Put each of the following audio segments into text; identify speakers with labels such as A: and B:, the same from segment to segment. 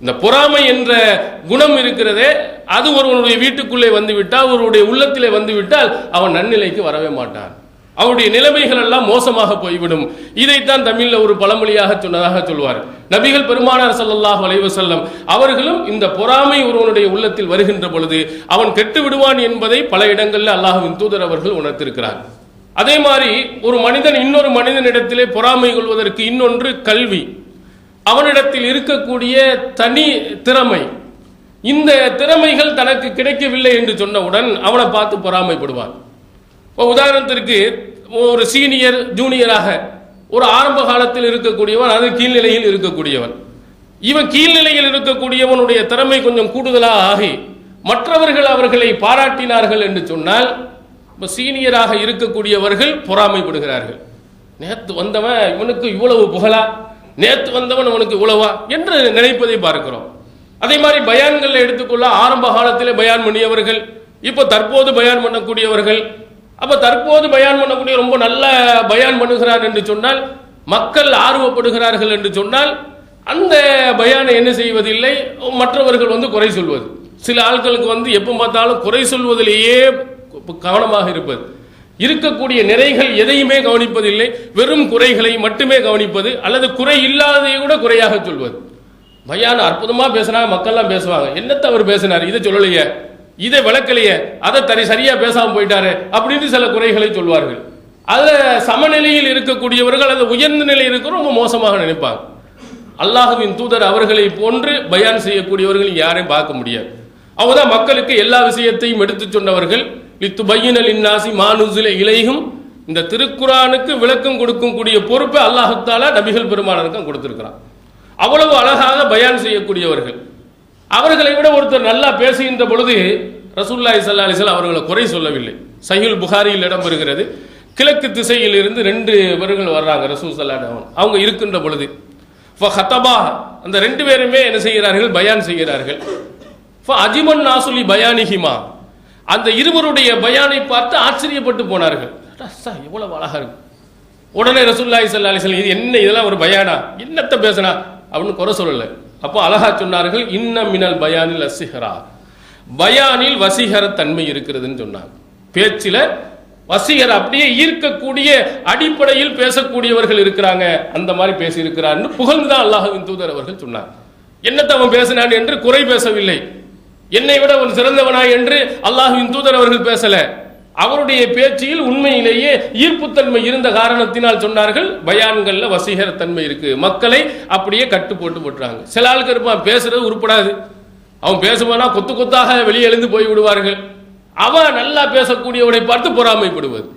A: இந்த பொறாமை என்ற குணம் இருக்கிறதே அது ஒருவனுடைய வீட்டுக்குள்ளே வந்துவிட்டால் ஒருவருடைய உள்ளத்திலே வந்துவிட்டால் அவன் நன்னிலைக்கு வரவே மாட்டான். அவருடைய நிலைமைகள் எல்லாம் மோசமாக போய்விடும். இதைத்தான் தமிழில் ஒரு பழமொழியாக சொன்னதாக சொல்வார். நபிகள் பெருமானார் சல்லாஹ் அலைஹி அவர்களும் இந்த பொறாமை ஒருவனுடைய உள்ளத்தில் வருகின்ற பொழுது அவன் கெட்டு விடுவான் என்பதை பல இடங்களில் அல்லாஹுவின் தூதர் அவர்கள் உணர்த்திருக்கிறார். அதே மாதிரி ஒரு மனிதன் இன்னொரு மனிதனிடத்திலே பொறாமை கொள்வதற்கு இன்னொன்று கல்வி. அவனிடத்தில் இருக்கக்கூடிய தனி திறமை. இந்த திறமைகள் தனக்கு கிடைக்கவில்லை என்று சொன்னவுடன் அவனை பார்த்து பொறாமைப்படுவான். இப்போ உதாரணத்திற்கு ஒரு சீனியர் ஜூனியராக ஒரு ஆரம்ப காலத்தில் இருக்கக்கூடியவன் அது கீழ்நிலையில் இருக்கக்கூடியவன். இவன் கீழ்நிலையில் இருக்கக்கூடியவனுடைய திறமை கொஞ்சம் கூடுதலாக ஆகி மற்றவர்கள் அவர்களை பாராட்டினார்கள் என்று சொன்னால் இப்போ சீனியராக இருக்கக்கூடியவர்கள் பொறாமைப்படுகிறார்கள். நேற்று வந்தவன் இவனுக்கு இவ்வளவு புகழா? நேற்று வந்தவன் அவனுக்கு இவ்வளவா என்று நினைப்பதை பார்க்கிறோம். அதே மாதிரி பயான்களை எடுத்துக்கொள்ள ஆரம்ப காலத்திலே பயான் பண்ணியவர்கள் இப்போ தற்போது பயான் பண்ணக்கூடியவர்கள். அப்போ தற்போது பயான் பண்ணக்கூடிய ரொம்ப நல்ல பயான் பண்ணுகிறார் என்று சொன்னால் மக்கள் ஆர்வப்படுகிறார்கள் என்று சொன்னால் அந்த பயானை என்ன செய்வதில்லை? மற்றவர்கள் வந்து குறை சொல்வது. சில ஆட்களுக்கு வந்து எப்போ பார்த்தாலும் குறை சொல்வதிலேயே கவனமாக இருப்பது. இருக்கக்கூடிய நிறைகள் எதையுமே கவனிப்பதில்லை. வெறும் குறைகளை மட்டுமே கவனிப்பது அல்லது குறை இல்லாததை கூட குறையாக சொல்வது. பயான் அற்புதமா பேசினா மக்கள்லாம் பேசுவாங்க. என்னத்தை அவர் பேசினார்? இதை சொல்லலையே. இதை விளக்கலையே. அதை தரி சரியா பேசாம போயிட்டாரு அப்படின்னு சில குறைகளை சொல்வார்கள். அதுல சமநிலையில் இருக்கக்கூடியவர்கள் அது உயர்ந்த நிலையில் இருக்கிற ரொம்ப மோசமாக நினைப்பாங்க. அல்லாஹுவின் தூதர் அவர்களை போன்று பயான் செய்யக்கூடியவர்கள் யாரையும் பார்க்க முடியாது. அவங்கதான் மக்களுக்கு எல்லா விஷயத்தையும் எடுத்து சொன்னவர்கள். லித்து பையினல் இன்னாசி மானுசில இலையும் இந்த திருக்குரானுக்கு விளக்கம் கொடுக்கக்கூடிய பொறுப்பை அல்லாஹத்தால நபிகள் பெருமானருக்கும் கொடுத்திருக்கிறான். அவ்வளவு அழகாக பயான் செய்யக்கூடியவர்கள். அவர்களை விட ஒருத்தர் நல்லா பேசுகின்ற பொழுது ரசூல்லாய் சல்லா அவர்களை குறை சொல்லவில்லை. சஹில் புகாரியில் இடம்பெறுகிறது. கிழக்கு திசையில் இருந்து ரெண்டு பேர்கள் வர்றாங்க ரசூல் சல்லா அவங்க இருக்கின்ற பொழுது. ஹத்தபா அந்த ரெண்டு பேருமே என்ன செய்கிறார்கள்? பயான் செய்கிறார்கள். அஜிமன் நாசுலி பயானிஹிமா. அந்த இருவருடைய பயானை பார்த்து ஆச்சரியப்பட்டு போனார்கள். ரஸ்ஸா, எவ்வளவு அழகா இருக்கு. உடனே ரசூல்லாய் சல்லா அலிஸ்லாம் இது என்ன இதெல்லாம் ஒரு பயானா? என்னத்தை பேசினா அப்படின்னு குறை சொல்லலை. அப்போ அழகா சொன்னார்கள் இன்ன மினல் பயானில் அசிஹரா பயானில் வசீகர தன்மை இருக்கிறதுன்னு சொன்னாங்க. பேச்சில் வசீகர் அப்படியே ஈர்க்கக்கூடிய அடிப்படையில் பேசக்கூடியவர்கள் இருக்கிறாங்க. அந்த மாதிரி பேசியிருக்கிறார்னு புகழ்ந்துதான் அல்லாஹின் தூதர் அவர்கள் சொன்னார். என்னத்தை அவன் பேசினான் என்று குறை பேசவில்லை. என்னை விட ஒரு சிறந்தவனா என்று அல்லாஹுவின் தூதர் அவர்கள் பேசல. அவருடைய பேச்சில் உண்மையிலேயே ஈர்ப்புத்தன்மை இருந்த காரணத்தினால் சொன்னார்கள் பயான்கள்ல வசீகர தன்மை இருக்கு. மக்களை அப்படியே கட்டு போட்டு போட்டுறாங்க. சில ஆளுக்கு இருப்பான் பேசுறது உருப்படாது. அவன் பேசுவானா கொத்து கொத்தாக வெளியே எழுந்து போய் விடுவார்கள். அவன் நல்லா பேசக்கூடியவனை பார்த்து பொறாமைப்படுவது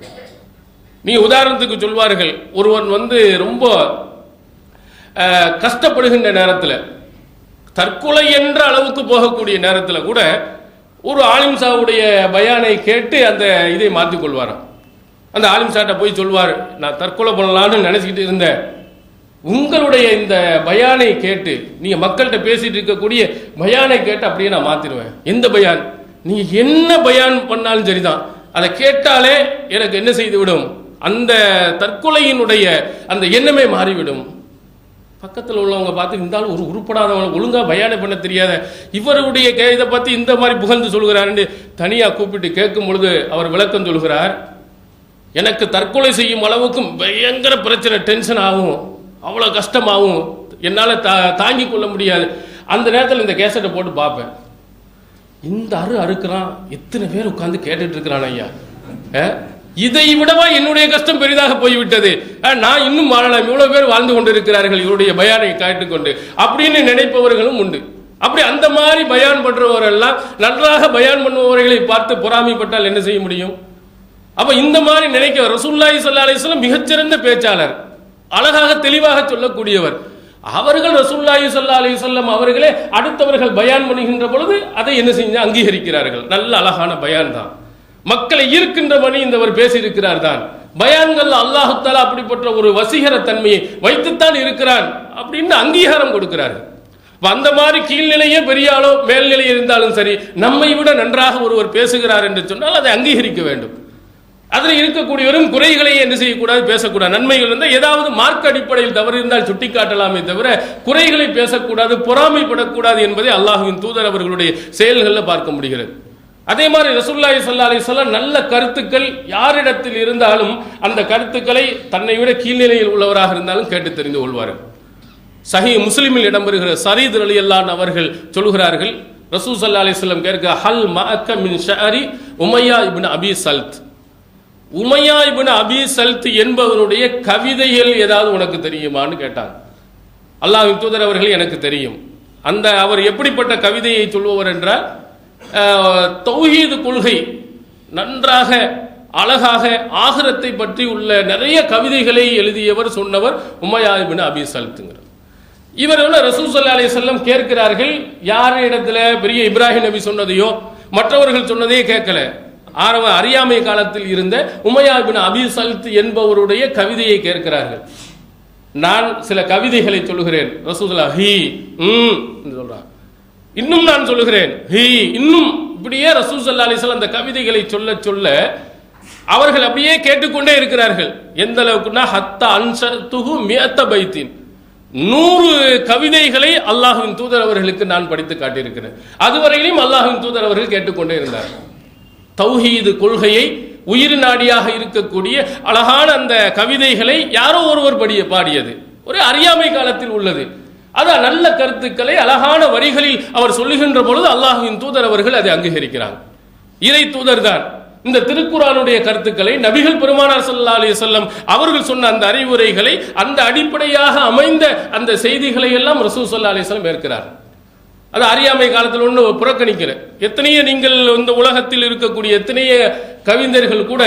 A: நீ உதாரணத்துக்கு சொல்வார்கள் ஒருவன் வந்து ரொம்ப கஷ்டப்படுகின்ற நேரத்தில் தற்கொலை என்ற அளவுக்கு போகக்கூடிய நேரத்தில் கூட ஒரு ஆலிம் சாவுடைய பயானை கேட்டு அந்த இதை மாற்றி கொள்வாராம். அந்த ஆலிம் சாட்டை போய் சொல்வார் நான் தற்கொலை பண்ணலான்னு நினைச்சிக்கிட்டு இருந்தேன் உங்களுடைய இந்த பயானை கேட்டு நீங்கள் மக்கள்கிட்ட பேசிட்டு இருக்கக்கூடிய பயானை கேட்டு அப்படியே நான் மாற்றிடுவேன் எந்த பயான்? நீங்கள் என்ன பயான் பண்ணாலும் சரிதான். அதை கேட்டாலே எனக்கு என்ன செய்து விடும் அந்த தற்கொலையினுடைய அந்த எண்ணமே மாறிவிடும். பக்கத்தில் உள்ளவங்க பார்த்து இந்த ஆள் ஒரு உருப்படாதவங்க ஒழுங்காக பயானை பண்ண தெரியாத இவருடைய கே- இதை பத்தி இந்த மாதிரி புகழ்ந்து சொல்கிறாருன்னு தனியாக கூப்பிட்டு கேட்கும் பொழுது அவர் விளக்கம் சொல்கிறார் எனக்கு தற்கொலை செய்யும் அளவுக்கும் பயங்கர பிரச்சனை டென்ஷன் ஆகும். அவ்வளோ கஷ்டமாகும். என்னால் தா தாங்கி கொள்ள முடியாது. அந்த நேரத்தில் இந்த கேசட்டை போட்டு பார்ப்பேன். இந்த அரு அறுக்கிறான் எத்தனை பேர் உட்காந்து கேட்டுட்டு இருக்கிறான் ஐயா. ஆ? இதை விடவா என்னுடைய கஷ்டம் பெரிதாக போய்விட்டது. நான் இன்னும் வாழலாம். இவ்வளவு பேர் வாழ்ந்து கொண்டிருக்கிறார்கள். இவருடைய பயானை காட்டுக்கொண்டு. அப்படின்னு நினைப்பவர்களும் உண்டு. அப்படி அந்த மாதிரி பயான் பண்றவரெல்லாம் நன்றாக பயான் பண்ணுபவர்களை பார்த்து பொறாமைப்பட்டால் என்ன செய்ய முடியும்? அப்ப இந்த மாதிரி நினைக்க ரசூல்லாய் சல்லா அலிஸ்லாம் மிகச்சிறந்த பேச்சாளர் அழகாக தெளிவாக சொல்லக்கூடியவர். அவர்கள் ரசூல்லாய் சல்லா அலிசல்லம் அவர்களே அடுத்தவர்கள் பயான் பண்ணுகின்ற பொழுது அதை என்ன செஞ்சு அங்கீகரிக்கிறார்கள். நல்ல அழகான பயான் தான். மக்களை ஈர்க்கின்ற மணி இந்தவர் பேசியிருக்கிறார் தான் பயான்கள் அல்லாஹு அப்படிப்பட்ட ஒரு வசீகர தன்மையை வைத்துத்தான் இருக்கிறான் அப்படின்னு அங்கீகாரம் கொடுக்கிறாரு அந்த மாதிரி கீழ்நிலையே பெரியாலோ மேல்நிலை இருந்தாலும் சரி நம்மை விட நன்றாக ஒருவர் பேசுகிறார் என்று சொன்னால் அதை அங்கீகரிக்க வேண்டும். அதில் இருக்கக்கூடியவரும் குறைகளை என்ன செய்யக்கூடாது பேசக்கூடாது. நன்மைகள் இருந்தால் ஏதாவது மார்க் அடிப்படையில் தவறு இருந்தால் சுட்டிக்காட்டலாமே தவிர குறைகளை பேசக்கூடாது பொறாமைப்படக்கூடாது என்பதை அல்லாஹுவின் தூதர் அவர்களுடைய செயல்களில் பார்க்க முடிகிறது. அதே மாதிரி ரசூல்லாய் சல்லா அலிஸ்லாம் நல்ல கருத்துக்கள் யாரிடத்தில் இருந்தாலும் அந்த கருத்துக்களை தன்னை விட கீழ்நிலையில் உள்ளவராக இருந்தாலும் கேட்டு தெரிந்து கொள்வார் சஹி முஸ்லிமில் இடம்பெறுகிற சரீத் அலி அல்லான் அவர்கள் சொல்கிறார்கள் ரசூ சல்லா அலிஸ்லாம் கேட்க ஹல் மஅக்க மின் ஷஹரி உமையா இபின் அபி சல்த். உமையா இபின் அபி சல்த் என்பவருடைய கவிதைகள் ஏதாவது உனக்கு தெரியுமான்னு கேட்டாங்க. அல்லாஹ் தூதர் அவர்கள் எனக்கு தெரியும். அந்த அவர் எப்படிப்பட்ட கவிதையை சொல்பவர் என்றால் தௌஹீது கொள்கை நன்றாக அழகாக ஆகரத்தை பற்றி உள்ள நிறைய கவிதைகளை எழுதியவர் சொன்னவர் உமையாபின் அபி சல்த்துங்கிறார். இவர் வந்து ரசூல் சல்லா கேட்கிறார்கள்? யார் இடத்துல? பெரிய இப்ராஹிம் நபி சொன்னதையோ மற்றவர்கள் சொன்னதையே கேட்கல. ஆரம்ப அறியாமை காலத்தில் இருந்த உமையாபின் அபி சல்த் என்பவருடைய கவிதையை கேட்கிறார்கள். நான் சில கவிதைகளை சொல்லுகிறேன். ரசூலுல்லா ஹி ம் சொல்றான் இன்னும் நான் சொல்லுகிறேன். ஹி இன்னும் இப்படியே ரசூல் சல்லா அலிஸ்லாம் அந்த கவிதைகளை சொல்ல சொல்ல அவர்கள் அப்படியே கேட்டுக்கொண்டே இருக்கிறார்கள். எந்த அளவுக்குன்னா ஹத்த அன்சத்துகு மியத்த பைத்தின். நூறு கவிதைகளை அல்லாஹுவின் தூதர் அவர்களுக்கு நான் படித்து காட்டியிருக்கிறேன். அதுவரையிலும் அல்லாஹுவின் தூதர் அவர்கள் கேட்டுக்கொண்டே இருந்தார். தௌஹீது கொள்கையை உயிர் நாடியாக இருக்கக்கூடிய அழகான அந்த கவிதைகளை யாரோ ஒருவர் படிய பாடியது. ஒரு அறியாமை காலத்தில் உள்ளது. அதான் நல்ல கருத்துக்களை அழகான வரிகளில் அவர் சொல்லுகின்ற பொழுது அல்லாஹுவின் தூதர் அவர்கள் அதை அங்கீகரிக்கிறாங்க. இறை தூதர் தான். இந்த திருக்குறானுடைய கருத்துக்களை நபிகள் பெருமானார் சல்லா அலி சொல்லம் அவர்கள் சொன்ன அந்த அறிவுரைகளை அந்த அடிப்படையாக அமைந்த அந்த செய்திகளை எல்லாம் ரசூ சல்லா அலி சொல்லம் ஏற்கிறார். அது அறியாமை காலத்தில் ஒன்று புறக்கணிக்கிற எத்தனையோ நீங்கள் இந்த உலகத்தில் இருக்கக்கூடிய எத்தனைய கவிஞர்கள் கூட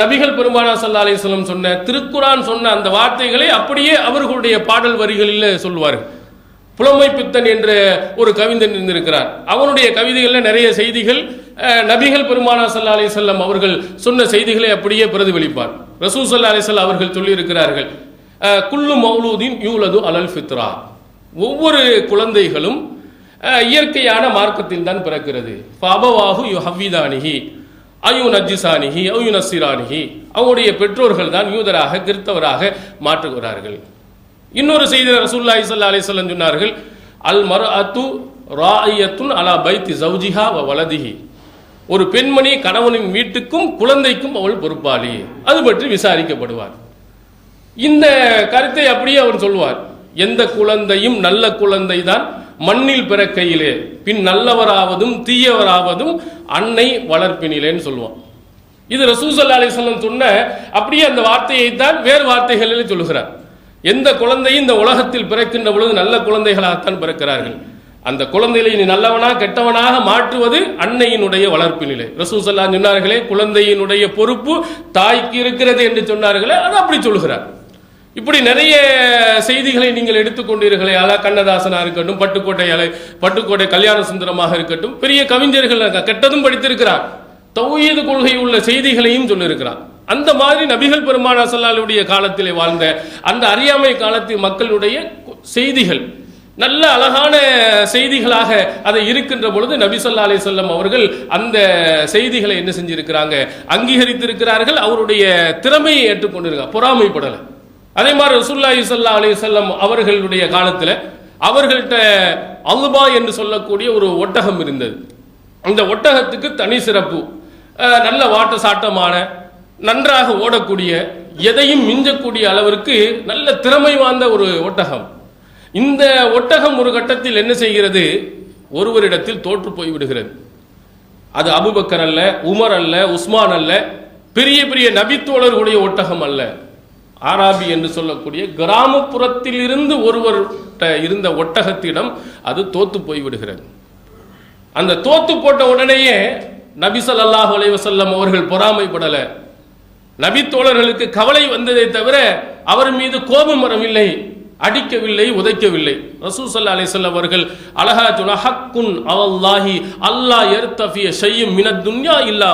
A: நபிகள் பெருமானா சல்லா அலிஸ்லம் சொன்ன திருக்குரான் சொன்ன அந்த வார்த்தைகளை அப்படியே அவர்களுடைய பாடல் வரிகளில் சொல்லுவார் புலமை பித்தன் என்ற ஒரு கவிஞன் இருந்திருக்கிறார். அவனுடைய கவிதைகளில் நிறைய செய்திகள் நபிகள் பெருமானா சல்லா அலிசல்லாம் அவர்கள் சொன்ன செய்திகளை அப்படியே பிரதிபலிப்பார். ரசூ சல்லா அலிசல்லா அவர்கள் சொல்லியிருக்கிறார்கள் குல்லு மௌலூதின் யூலது அலல் ஃபித்ரா. ஒவ்வொரு குழந்தைகளும் இயற்கையான மார்க்கத்தில் தான் பிறக்கிறது. ஃபபவாஹு யு அயு நஜிசானிஹி அயு நசிரானிஹி அவருடைய பெற்றோர்கள் தான் யூதராக கிறித்தவராக மாற்றுகிறார்கள். இன்னொரு செய்தி ரசூல்லாய் சல்லா அலி சொல்லம் சொன்னார்கள் அல் மர்அத்து ராயியத்துன் அலா பைத்தி ஜவுஜிஹா வ வலதிஹி. ஒரு பெண்மணி கணவனின் வீட்டுக்கும் குழந்தைக்கும் அவள் பொறுப்பாளி. அது பற்றி விசாரிக்கப்படுவார். இந்த கருத்தை அப்படியே அவர் சொல்வார். எந்த குழந்தையும் நல்ல குழந்தை தான் மண்ணில் பிறக்கையிலே. பின் நல்லவராவதும் தீயவராவதும் அன்னை வளர்ப்பினிலேன்னு சொல்லுவான். இது ரசூசல்லா அலிஸ்லாம் சொன்ன அப்படியே அந்த வார்த்தையை தான் வேறு வார்த்தைகளில் சொல்லுகிறார். எந்த குழந்தையும் இந்த உலகத்தில் பிறக்கின்ற பொழுது நல்ல குழந்தைகளாகத்தான் பிறக்கிறார்கள். அந்த குழந்தைகளை நீ நல்லவனா கெட்டவனாக மாற்றுவது அன்னையினுடைய வளர்ப்பு நிலை ரசூசல்லா சொன்னார்களே குழந்தையினுடைய பொறுப்பு தாய்க்கு இருக்கிறது என்று சொன்னார்களே அது அப்படி சொல்லுகிறார். இப்படி நிறைய செய்திகளை நீங்கள் எடுத்துக்கொண்டீர்களே அலா கண்ணதாசனாக இருக்கட்டும் பட்டுக்கோட்டை அலை பட்டுக்கோட்டை கல்யாண சுந்தரமாக இருக்கட்டும் பெரிய கவிஞர்கள் கெட்டதும் படித்திருக்கிறார். தௌஹீது கொள்கை உள்ள செய்திகளையும் சொல்லியிருக்கிறார். அந்த மாதிரி நபிகள் பெருமானா சல்லாலுடைய காலத்திலே வாழ்ந்த அந்த அறியாமை காலத்தில் மக்களுடைய செய்திகள். நல்ல அழகான செய்திகளாக அதை இருக்கின்ற பொழுது நபி ஸல்லல்லாஹு அலைஹி அவர்கள் அந்த செய்திகளை என்ன செஞ்சிருக்கிறாங்க? அங்கீகரித்திருக்கிறார்கள் அவருடைய திறமையை ஏற்றுக்கொண்டிருக்காங்க பொறாமைப்படலை. அதே மாதிரி ரசூல்லாஹி ஸல்லல்லாஹு அலி சொல்லம் அவர்களுடைய காலத்தில் அவர்கள்ட்ட அல்பா என்று சொல்லக்கூடிய ஒரு ஒட்டகம் இருந்தது. அந்த ஒட்டகத்துக்கு தனி சிறப்பு. நல்ல வாட்ட சாட்டமான நன்றாக ஓடக்கூடிய எதையும் மிஞ்சக்கூடிய அளவிற்கு நல்ல திறமை வாய்ந்த ஒரு ஒட்டகம். இந்த ஒட்டகம் ஒரு கட்டத்தில் என்ன செய்கிறது? ஒருவரிடத்தில் தோற்று போய் விடுகிறது. அது அபுபக்கர் அல்ல உமர் அல்ல உஸ்மான் அல்ல பெரிய பெரிய நபித்தோழர்களுடைய ஒட்டகம் அல்ல. ஆராபி என்று சொல்லக்கூடிய கிராமப்புறத்தில் இருந்து ஒருவர்கிட்ட இருந்த ஒட்டகத்திடம் அது தோத்து போய்விடுகிறது. அந்த தோத்து போட்ட உடனேயே நபிசல் அல்லாஹ் அலைவசல்லம் அவர்கள் பொறாமைப்படலை. நபி தோழர்களுக்கு கவலை வந்ததை தவிர அவர் மீது கோபம் வரவில்லை அடிக்கவில்லை உதைக்கவில்லை. ரசூசல்லா அலிசல்ல அவர்கள் அலஹா துலா ஹக்குன் அவல்லாஹி அல்லாஹ் எர்தஃபிய செய்யும் மின துன்யா இல்லா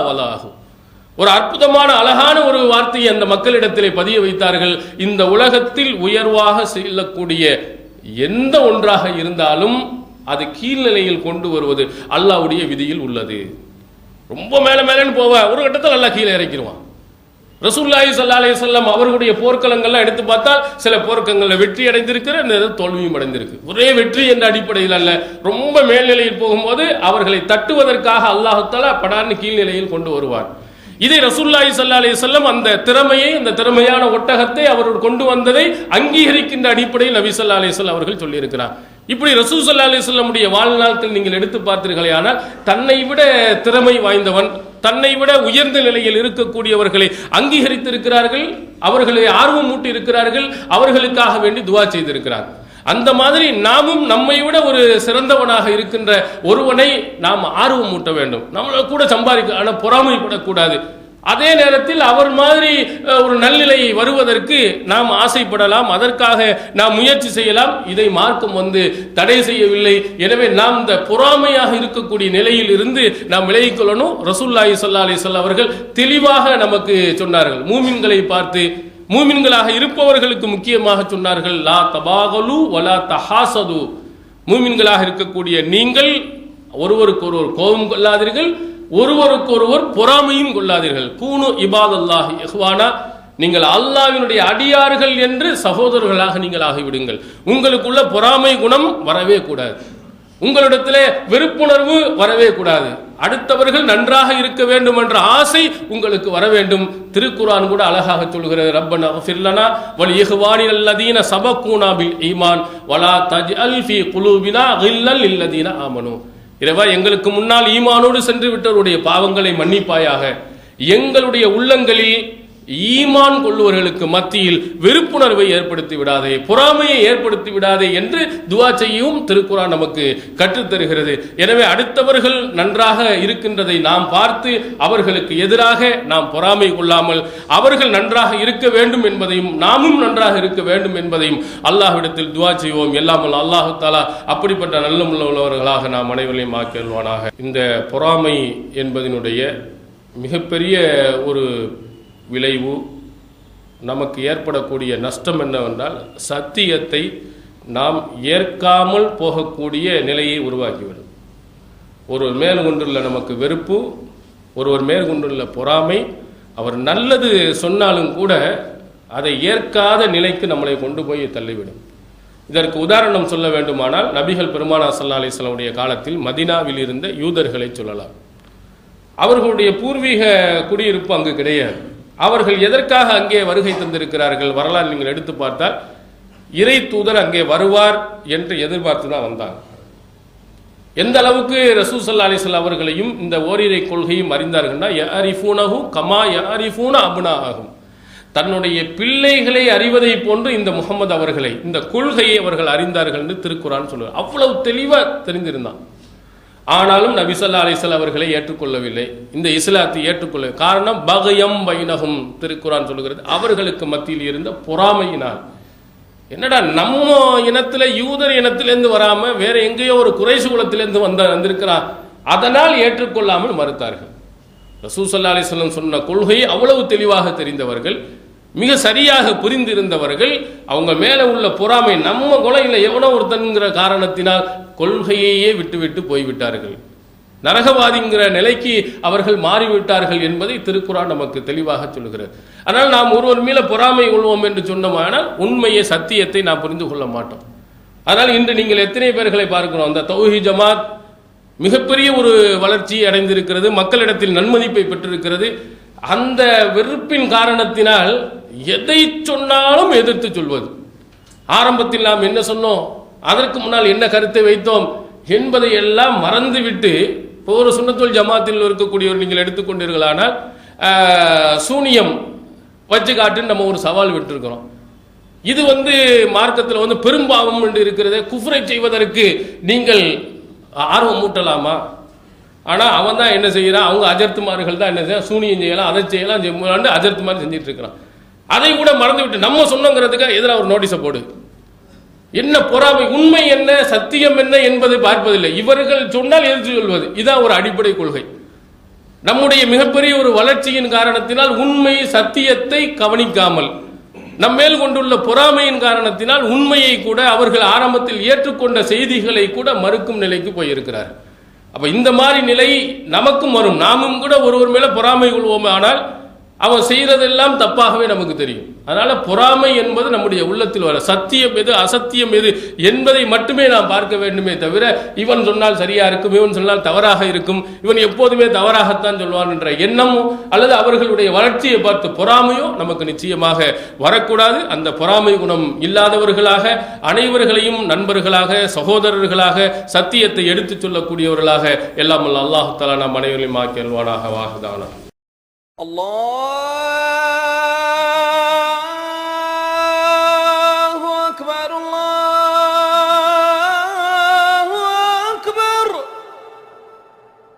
A: ஒரு அற்புதமான அழகான ஒரு வார்த்தையை அந்த மக்களிடத்திலே பதிய வைத்தார்கள். இந்த உலகத்தில் உயர்வாக செல்லக்கூடிய எந்த ஒன்றாக இருந்தாலும் அது கீழ்நிலையில் கொண்டு வருவது அல்லாஹ்வுடைய விதியில் உள்ளது. ரொம்ப மேல மேலன்னு போவேன் ஒரு கட்டத்தில் அல்லாஹ் கீழே இறக்கிடுவான். ரசூல்லாஹி ஸல்லல்லாஹு செல்லம் அவர்களுடைய போர்க்களங்கள்லாம் எடுத்து பார்த்தால் சில போர்க்களங்களில் வெற்றி அடைந்திருக்கிற தோல்வியும் அடைந்திருக்கு. ஒரே வெற்றி என்ற அடிப்படையில் அல்ல. ரொம்ப மேல்நிலையில் போகும்போது அவர்களை தட்டுவதற்காக அல்லாஹு படார்னு கீழ்நிலையில் கொண்டு வருவார் இதை ரசூல்லாய் சல்லா அலி வஸல்லம் அந்த திறமையை அந்த திறமையான ஒட்டகத்தை அவர்கள் கொண்டு வந்ததை அங்கீகரிக்கின்ற அடிப்படையில் நபி ஸல்லல்லாஹு அலைஹி அவர்கள் சொல்லியிருக்கிறார். இப்படி ரசூல் சல்லா அலைஹி வஸல்லமுடைய வாழ்நாட்கள் நீங்கள் எடுத்து பார்த்தீர்களே ஆனால் தன்னை விட திறமை வாய்ந்தவன் தன்னை விட உயர்ந்த நிலையில் இருக்கக்கூடியவர்களை அங்கீகரித்திருக்கிறார்கள் அவர்களை ஆர்வம் மூட்டி இருக்கிறார்கள் அவர்களுக்காக வேண்டி துவா செய்திருக்கிறார். அந்த மாதிரி நாமும் நம்மை விட ஒரு சிறந்தவனாக இருக்கின்ற ஒருவனை நாம் ஆர்வம் ஊட்ட வேண்டும். நம்மளை கூட சம்பாதிக்க ஆனால் பொறாமைப்படக்கூடாது. அதே நேரத்தில் அவர் மாதிரி ஒரு நல்நிலை வருவதற்கு நாம் ஆசைப்படலாம். அதற்காக நாம் முயற்சி செய்யலாம். இதை மார்க்கம் வந்து தடை செய்யவில்லை. எனவே நாம் இந்த பொறாமையாக இருக்கக்கூடிய நிலையில் இருந்து நாம் விலகிக்கொள்ளணும் ரசூல்லாஹி சொல்லா அலைஹி அவர்கள் தெளிவாக நமக்கு சொன்னார்கள். மூமின்களை பார்த்து மூமின்களாக இருப்பவர்களுக்கு முக்கியமாக சொன்னார்கள் லா தபாகலு வலா தஹாசது. மூமின்களாக இருக்கக்கூடிய நீங்கள் ஒருவருக்கு ஒருவர் கோபம் கொள்ளாதீர்கள் ஒருவருக்கொருவர் பொறாமையும் கொள்ளாதீர்கள். கூனு அல்லாஹ் இஹ்வானா நீங்கள் அல்லாஹ்வினுடைய அடியார்கள் என்று சகோதரர்களாக நீங்கள் ஆகிவிடுங்கள். உங்களுக்குள்ள பொறாமை குணம் வரவே கூடாது. உங்களிடத்திலே வெறுப்புணர்வு வரவே கூடாது. அடுத்தவர்கள் நன்றாக இருக்க வேண்டும் என்ற ஆசை உங்களுக்கு வர வேண்டும். திருக்குரான் கூட அழகாக சொல்கிறது ரப்பன் ஃபிர்லனா வல் இஹ்வானி அல்லதீன சபக்கூனா பில் ஈமான். வலா தஜ் அல் ஃபி குலூபினா கில்லல் இல்லதீன ஆமனு. இரவா எங்களுக்கு முன்னால் ஈமானோடு சென்று விட்டவருடைய பாவங்களை மன்னிப்பாயாக. எங்களுடைய உள்ளங்களில் ஈமான் கொள்ளுவர்களுக்கு மத்தியில் வெறுப்புணர்வை ஏற்படுத்தி விடாதே பொறாமையை ஏற்படுத்தி விடாதே என்று துவா செய்யவும் திருக்குறான் நமக்கு கற்றுத்தருகிறது எனவே அடுத்தவர்கள் நன்றாக இருக்கின்றதை நாம் பார்த்து அவர்களுக்கு எதிராக நாம் பொறாமை கொள்ளாமல் அவர்கள் நன்றாக இருக்க வேண்டும் என்பதையும் நாமும் நன்றாக இருக்க வேண்டும் என்பதையும் அல்லாஹ்விடத்தில் துவா செய்வோம். எல்லாம் அல்லாஹு தாலா அப்படிப்பட்ட நல்ல உள்ளவர்களாக நாம் அனைவரையும் ஆக்கியல்வானாக இந்த பொறாமை என்பதனுடைய மிகப்பெரிய ஒரு விளைவு நமக்கு ஏற்படக்கூடிய நஷ்டம் என்னவென்றால் சத்தியத்தை நாம் ஏற்காமல் போகக்கூடிய நிலையை உருவாக்கிவிடும். ஒருவர் மேல் கொண்டுள்ள நமக்கு வெறுப்பு ஒருவர் மேல் கொண்டுள்ள பொறாமை அவர் நல்லது சொன்னாலும் கூட அதை ஏற்காத நிலைக்கு நம்மளை கொண்டு போய் தள்ளிவிடும். இதற்கு உதாரணம் சொல்ல வேண்டுமானால் நபிகள் பெருமானா சல்லா அலிஸ்லாமுடைய காலத்தில் மதினாவில் இருந்த யூதர்களை சொல்லலாம். அவர்களுடைய பூர்வீக குடியிருப்பு அங்கு கிடையாது. அவர்கள் எதற்காக அங்கே வருகை தந்திருக்கிறார்கள்? வரலாறு நீங்கள் எடுத்து பார்த்தால் இறை தூதர் அங்கே வருவார் என்று எதிர்பார்த்து தான் வந்தாங்க எந்த அளவுக்கு ரசூசல்லா அலிஸ்லாம் அவர்களையும் இந்த ஓரிரை கொள்கையும் அறிந்தார்கள்னா யாரிஃபூனஹு கமா யாரிஃபூன அபுனா ஆகும் தன்னுடைய பிள்ளைகளை அறிவதை போன்று இந்த முகமது அவர்களை இந்த கொள்கையை அவர்கள் அறிந்தார்கள் என்று திருக்குறான் சொல்லுவார். அவ்வளவு தெளிவாக தெரிந்திருந்தான். ஆனாலும் நபி ஸல்லல்லாஹு அவர்களை ஏற்றுக்கொள்ளவில்லை. இந்த இஸ்லாத்தை ஏற்றுக்கொள்ள காரணம் பகயம் பைனகும் திருக்குறான் சொல்லுகிறது. அவர்களுக்கு மத்தியில் இருந்த பொறாமையினால். என்னடா நம்ம இனத்துல யூதர் இனத்திலிருந்து வராம வேற எங்கேயோ ஒரு குறைசு குலத்திலிருந்து வந்த வந்திருக்கிறான் அதனால் ஏற்றுக்கொள்ளாமல் மறுத்தார்கள். ரசூசல்லா ஸல்லல்லாஹு சொன்ன கொள்கை அவ்வளவு தெளிவாக தெரிந்தவர்கள் மிக சரியாக புரிந்திருந்தவர்கள் அவங்க மேலே உள்ள பொறாமை நம்ம குலம் இல்லை எவனோ ஒருத்தன்கிற காரணத்தினால் கொள்கையையே விட்டுவிட்டு போய்விட்டார்கள். நரகவாதிங்கிற நிலைக்கு அவர்கள் மாறிவிட்டார்கள் என்பதை திருக்குறான் நமக்கு தெளிவாக சொல்கிறது ஆனால் நாம் ஒருவர் மேல பொறாமை கொள்வோம் என்று சொன்னோமானால் உண்மையை சத்தியத்தை நாம் புரிந்து கொள்ள மாட்டோம். அதனால் இன்று நீங்கள் எத்தனை பேர்களை பார்க்கிறோம்? அந்த தௌஹி ஜமாத் மிகப்பெரிய ஒரு வளர்ச்சி அடைந்திருக்கிறது மக்களிடத்தில் நன்மதிப்பை பெற்றிருக்கிறது. அந்த வெறுப்பின் காரணத்தினால் எதை சொன்னாலும் எதிர்த்து சொல்வது. ஆரம்பத்தில் நாம் என்ன சொன்னோம்? அதற்கு முன்னால் என்ன கருத்தை வைத்தோம்? என்பதை எல்லாம் மறந்துவிட்டு இப்போ ஒரு சுண்ணத்துல் ஜமாத்தில் இருக்கக்கூடியவர் நீங்கள் எடுத்துக்கொண்டீர்களானால் சூனியம் வச்சு காட்டுன்னு நம்ம ஒரு சவால் விட்டுருக்கிறோம். இது வந்து மார்க்கத்தில் வந்து பெரும்பாவம் என்று இருக்கிறது குஃப்ரை செய்வதற்கு நீங்கள் ஆர்வம் மூட்டலாமா ஆனால் அவன் தான் என்ன செய்கிறான் அவங்க அஜர்த்துமார்கள் தான் என்ன செய்யலாம் சூனியம் செய்யலாம் அதை செய்யலாம் செய்யலாம்னு அஜர்த்துமார் செஞ்சுட்டு இருக்கிறான் அதை கூட மறந்து விட்டு நம்ம சொன்னோங்கிறதுக்காக எதிராக ஒரு நோட்டீஸை போடு. என்ன பொறாமை உண்மை என்ன சத்தியம் என்ன என்பதை பார்ப்பதில்லை. இவர்கள் சொன்னால் எதிர்த்து சொல்வது. இதான் ஒரு அடிப்படை கொள்கை. நம்முடைய மிகப்பெரிய ஒரு வளர்ச்சியின் காரணத்தினால் உண்மை சத்தியத்தை கவனிக்காமல் நம் மேல் கொண்டுள்ள பொறாமையின் காரணத்தினால் உண்மையை கூட அவர்கள் ஆரம்பத்தில் ஏற்றுக்கொண்ட செய்திகளை கூட மறுக்கும் நிலைக்கு போயிருக்கிறார். அப்ப இந்த மாதிரி நிலை நமக்கும் வரும். நாமும் கூட ஒருவர் மேல பொறாமை கொள்வோமே ஆனால் அவன் செய்யறதெல்லாம் தப்பாகவே நமக்கு தெரியும். அதனால் பொறாமை என்பது நம்முடைய உள்ளத்தில் வர சத்தியம் எது அசத்தியம் எது என்பதை மட்டுமே நாம் பார்க்க வேண்டுமே தவிர இவன் சொன்னால் சரியாக இருக்கும் இவன் சொன்னால் தவறாக இருக்கும் இவன் எப்போதுமே தவறாகத்தான் சொல்வான் என்ற எண்ணமும் அல்லது அவர்களுடைய வளர்ச்சியை பார்த்து பொறாமையோ நமக்கு நிச்சயமாக வரக்கூடாது. அந்த பொறாமை குணம் இல்லாதவர்களாக அனைவர்களையும் நண்பர்களாக சகோதரர்களாக சத்தியத்தை எடுத்துச் சொல்லக்கூடியவர்களாக எல்லாம் அல்லாஹு தாலா நாம் அனைவரையும் ஆக்கி அல்வானாக வாகுதானா
B: அல்லாஹ்!